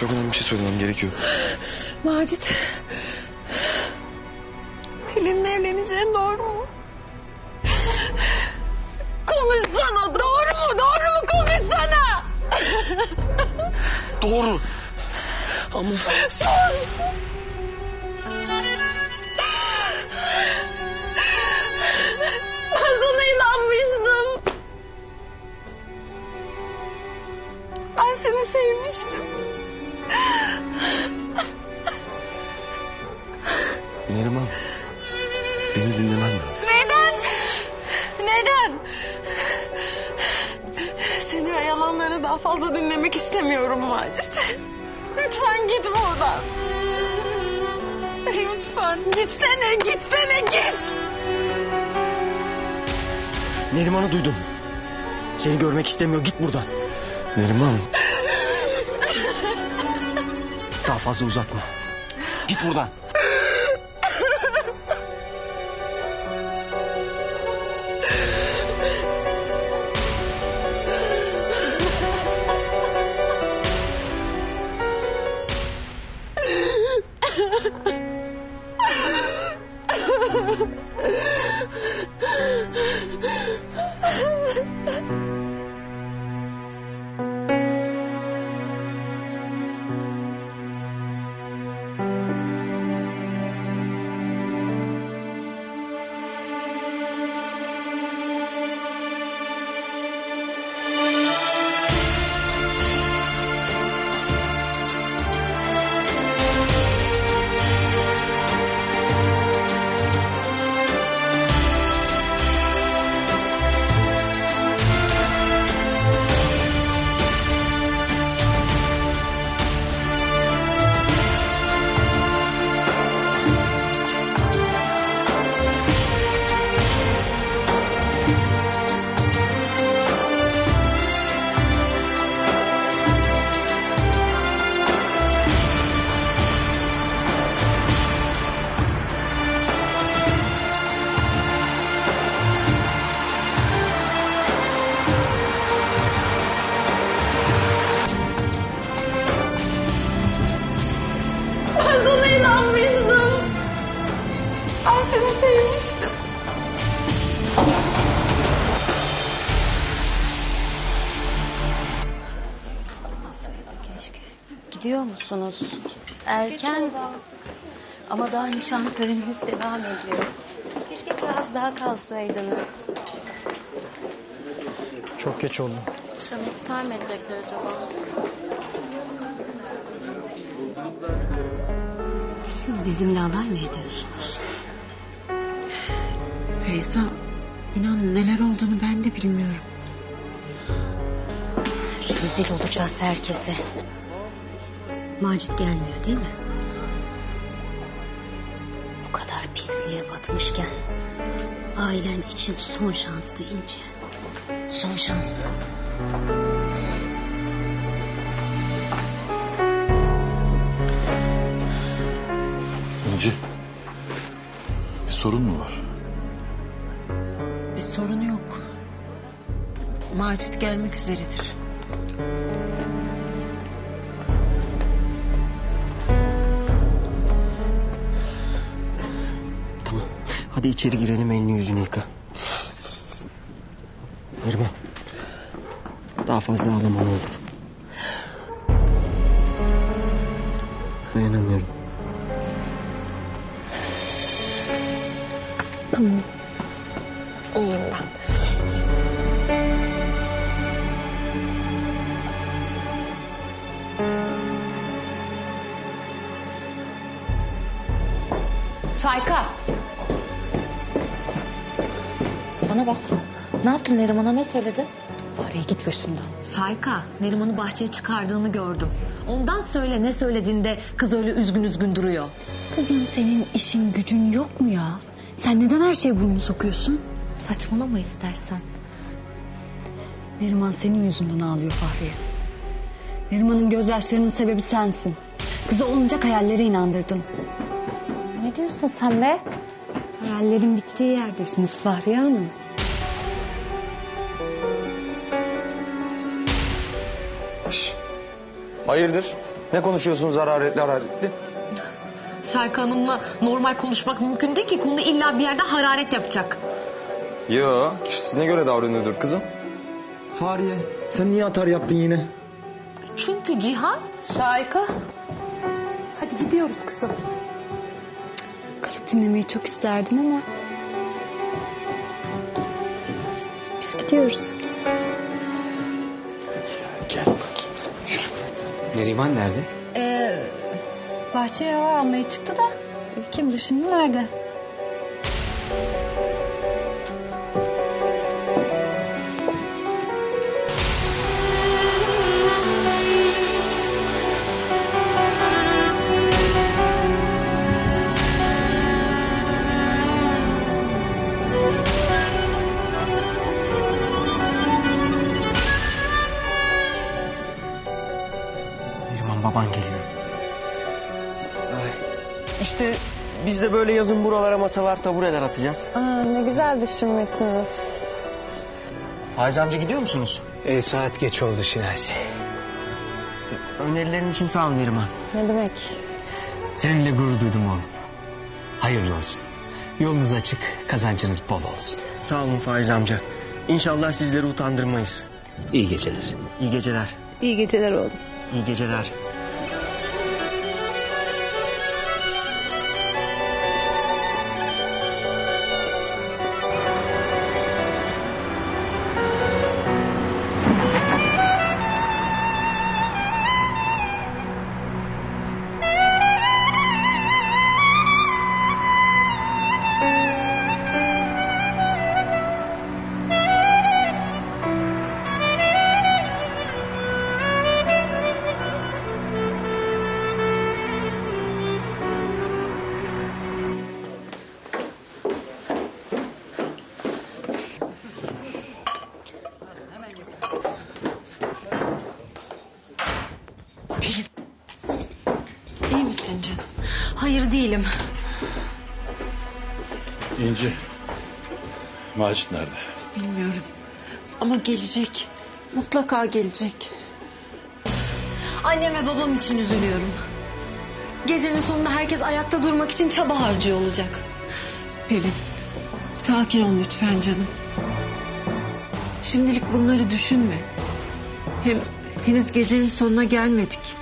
Çok önemli bir şey söylemem gerekiyor. Macit. Pelin'le evleneceğin doğru mu? Konuşsana doğru mu? Doğru mu konuşsana? Doğru. Ama Sus! Ben sana inanmıştım. Ben seni sevmiştim. Neriman. Beni dinlemen lazım. Neden? Neden? Seni ve yalanlarını daha fazla dinlemek istemiyorum Macit. Lütfen git buradan. Lütfen gitsene, gitsene, git. Neriman'ı duydum. Seni görmek istemiyor. Git buradan. Neriman. Daha fazla uzatma. Git buradan. Sevmiştim. Gidiyor musunuz? Erken. Ama daha nişan törenimiz devam ediyor. Keşke biraz daha kalsaydınız. Çok geç oldu. Nişanı iptal mi edecekler acaba? Siz bizimle alay mı ediyorsunuz? Feyza, inan neler olduğunu ben de bilmiyorum. Rezil olacağız herkese. Macit gelmiyor değil mi? Bu kadar pisliğe batmışken... ...ailen için son şanstı İnci. Son şans. İnci. Bir sorun mu var? Bir sorun yok. Macit gelmek üzeredir. Tamam. Hadi içeri girelim elini yüzünü yıka. Neriman. Daha fazla ağlama ne olur. Dayanamıyorum. İyiyim ben. Şayka. Bana bak. Ne yaptın Neriman'a ne söyledin? Bari git başımdan. Şayka, Neriman'ı bahçeye çıkardığını gördüm. Ondan söyle ne söylediğinde kız öyle üzgün üzgün duruyor. Kızım senin işin gücün yok mu ya? Sen neden her şeye burnunu sokuyorsun? Saçmalama istersen. Neriman senin yüzünden ağlıyor Fahriye. Neriman'ın gözyaşlarının sebebi sensin. Kızı olmayacak hayallere inandırdın. Ne diyorsun sen be? Hayallerin bittiği yerdesiniz Fahriye Hanım. Hayırdır? Ne konuşuyorsunuz hararetli hararetli? Şayka Hanım'la normal konuşmak mümkün değil ki. Konu illa bir yerde hararet yapacak. Yo kişisine göre davranıyordur kızım. Fahriye sen niye atar yaptın yine? Çünkü Cihan Şayka. Hadi gidiyoruz kızım. Kalıp dinlemeyi çok isterdim ama... Biz gidiyoruz. Gel bakayım sen yürü. Neriman nerede? Bahçeye hava almaya çıktı da... Kim bilir şimdi nerede? Baban geliyor. Ay. İşte biz de böyle yazın buralara masalar tabureler atacağız. Aa, ne güzel düşünmüşsünüz. Faiz amca gidiyor musunuz? E, saat geç oldu Şinasi. Önerilerin için sağ ol Neriman. Ne demek? Seninle gurur duydum oğlum. Hayırlı olsun. Yolunuz açık, kazancınız bol olsun. Sağ olun Faiz amca. İnşallah sizleri utandırmayız. İyi geceler. İyi geceler. İyi geceler oğlum. İyi geceler. Değilim. İnci. Macit nerede? Bilmiyorum. Ama gelecek. Mutlaka gelecek. Annem ve babam için üzülüyorum. Gecenin sonunda herkes ayakta durmak için çaba harcıyor olacak. Pelin. Sakin ol lütfen canım. Şimdilik bunları düşünme. Hem henüz gecenin sonuna gelmedik.